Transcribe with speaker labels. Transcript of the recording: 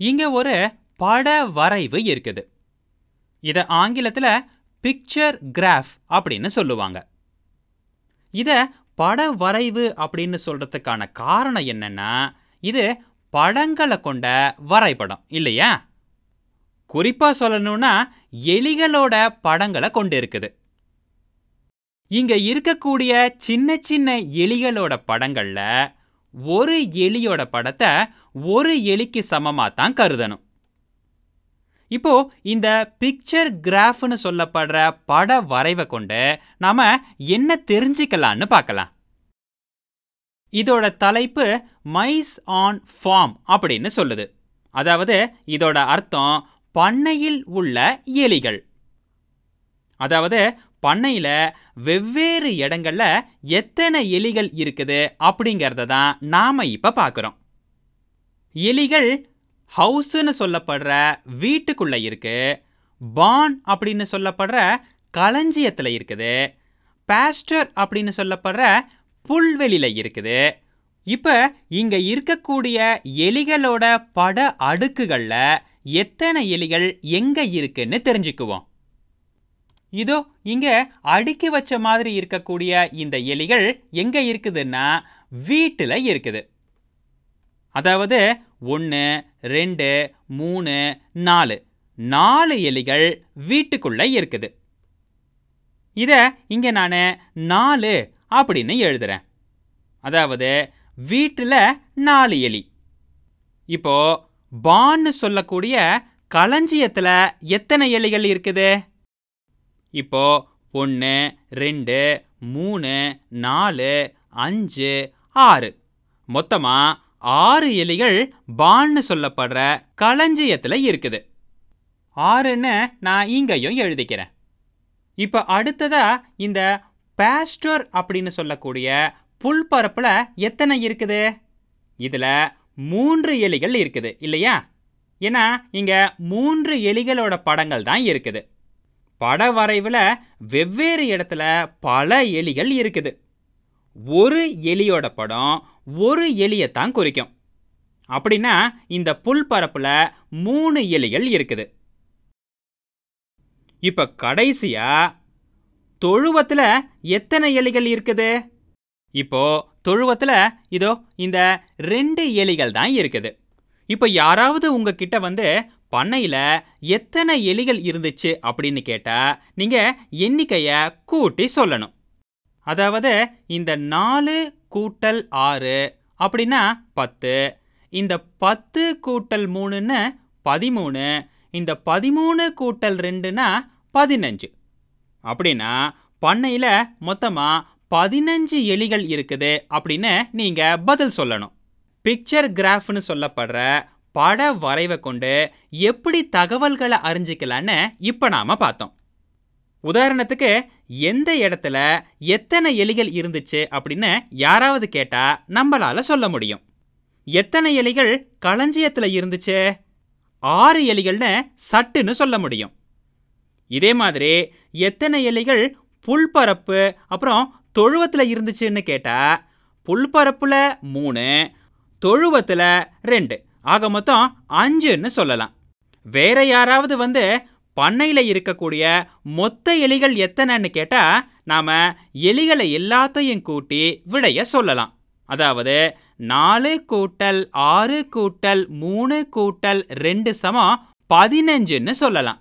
Speaker 1: இங்க ஒரு பட வரைவு இருக்குது. இத ஆங்கிலத்துல பிக்சர் கிராஃப் அப்படின்னு சொல்லுவாங்க. இத பட வரைவு அப்படின்னு சொல்றதுக்கான காரணம் என்னன்னா இது படங்களை கொண்ட வரைபடம் இல்லையா? குறிப்பா சொல்லணும்னா எலிகளோட படங்களை கொண்டு இருக்குது இங்க இருக்கக்கூடிய சின்ன சின்ன எலிகளோட படங்கள்ல ஒரு எலியோட படத்தை ஒரு எலிக்கு சமமா தான் கருதணும். இப்போ இந்த பிக்சர் கிராஃப்னு சொல்லப்படுற பட வரைவை கொண்டு நாம என்ன தெரிஞ்சுக்கலான்னு பார்க்கலாம். இதோட தலைப்பு மைஸ் ஆன் ஃபார்ம் அப்படின்னு சொல்லுது. அதாவது இதோட அர்த்தம் பண்ணையில் உள்ள எலிகள். அதாவது பண்ணையில வெவ்வேறு இடங்கள்ல எத்தனை எலிகள் இருக்குது அப்படிங்கிறத தான் நாம இப்போ பார்க்குறோம் எலிகள் ஹவுஸ்னு சொல்லப்படுற வீட்டுக்குள்ள இருக்கு பான் அப்படின்னு சொல்லப்படுற களஞ்சியத்தில் இருக்குது பேஸ்டர் அப்படின்னு சொல்லப்படுற புல்வெளியில இருக்குது. இப்போ இங்கே இருக்கக்கூடிய எலிகளோட பட அடுக்குகளில் எத்தனை எலிகள் எங்கே இருக்குன்னு தெரிஞ்சுக்குவோம். இதோ இங்கே அடுக்கி வச்ச மாதிரி இருக்கக்கூடிய இந்த எலிகள் எங்கே இருக்குதுன்னா வீட்டில் இருக்குது. அதாவது ஒன்று ரெண்டு மூணு நாலு. நாலு எலிகள் வீட்டுக்குள்ளே இருக்குது. இத இங்கே நான் நாலு அப்படின்னு எழுதுறேன். அதாவது வீட்டில் நாலு எலி. இப்போ பான்னு சொல்லக்கூடிய களஞ்சியத்தில் எத்தனை எலிகள் இருக்குது? இப்போ ஒன்று ரெண்டு மூணு நாலு அஞ்சு ஆறு. மொத்தமாக ஆறு எலிகள் பான்னு சொல்லப்படுற களஞ்சியத்தில் இருக்குது. ஆறுன்னு நான் இங்கேயும் எழுதிக்கிறேன். இப்போ அடுத்ததா இந்த பேஸ்டர் அப்படின்னு சொல்லக்கூடிய புல்பரப்பில் எத்தனை இருக்குது? இதில் மூன்று எலிகள் இருக்குது இல்லையா? ஏன்னா இங்கே மூன்று எலிகளோட படங்கள் தான் இருக்குது. பட வரைவில் வெவ்வேறு இடத்துல பல எலிகள் இருக்குது. ஒரு எலியோட படம் ஒரு எலியைத்தான் குறிக்கும். அப்படின்னா இந்த புல் பரப்பில் மூணு எலிகள் இருக்குது. இப்போ கடைசியா தொழுவத்தில் எத்தனை எலிகள் இருக்குது? இப்போ தொழுவத்தில் இதோ இந்த ரெண்டு எலிகள் தான் இருக்குது. இப்போ யாராவது உங்ககிட்ட வந்து பண்ணையில் எத்தனை எலிகள் இருந்துச்சு அப்படின்னு கேட்டால் நீங்கள் எண்ணிக்கையை கூட்டி சொல்லணும். அதாவது இந்த நாலு கூட்டல் ஆறு அப்படின்னா பத்து இந்த பத்து கூட்டல் மூணுன்னு பதிமூணு இந்த பதிமூணு கூட்டல் ரெண்டுனா பதினஞ்சு. அப்படின்னா பண்ணையில் மொத்தமாக பதினஞ்சு எலிகள் இருக்குது அப்படின்னு நீங்கள் பதில் சொல்லணும். பிக்சர் கிராஃப்னு சொல்லப்படுற பட வரைவை கொண்டு எப்படி தகவல்களை அறிஞ்சிக்கலான்னு இப்போ நாம் பார்த்தோம். உதாரணத்துக்கு எந்த இடத்துல எத்தனை எலிகள் இருந்துச்சு அப்படின்னு யாராவது கேட்டா நம்மளால சொல்ல முடியும். எத்தனை எலிகள் களஞ்சியத்தில் இருந்துச்சு? ஆறு எலிகள்னு சட்டுன்னு சொல்ல முடியும். இதே மாதிரி எத்தனை எலிகள் புல்பரப்பு அப்புறம் தொழுவத்தில் இருந்துச்சுன்னு கேட்டால் புல்பரப்புல மூணு தொழுவத்தில் ரெண்டு. ஆக மொத்தம் அஞ்சுன்னு சொல்லலாம். வேற யாராவது வந்து பண்ணையில் இருக்கக்கூடிய மொத்த எலிகள் எத்தனைன்னு கேட்டால் நாம் எலிகளை எல்லாத்தையும் கூட்டி விடைய சொல்லலாம். அதாவது நாலு கூட்டல் ஆறு கூட்டல் மூணு கூட்டல் ரெண்டு சமம் பதினஞ்சுன்னு சொல்லலாம்.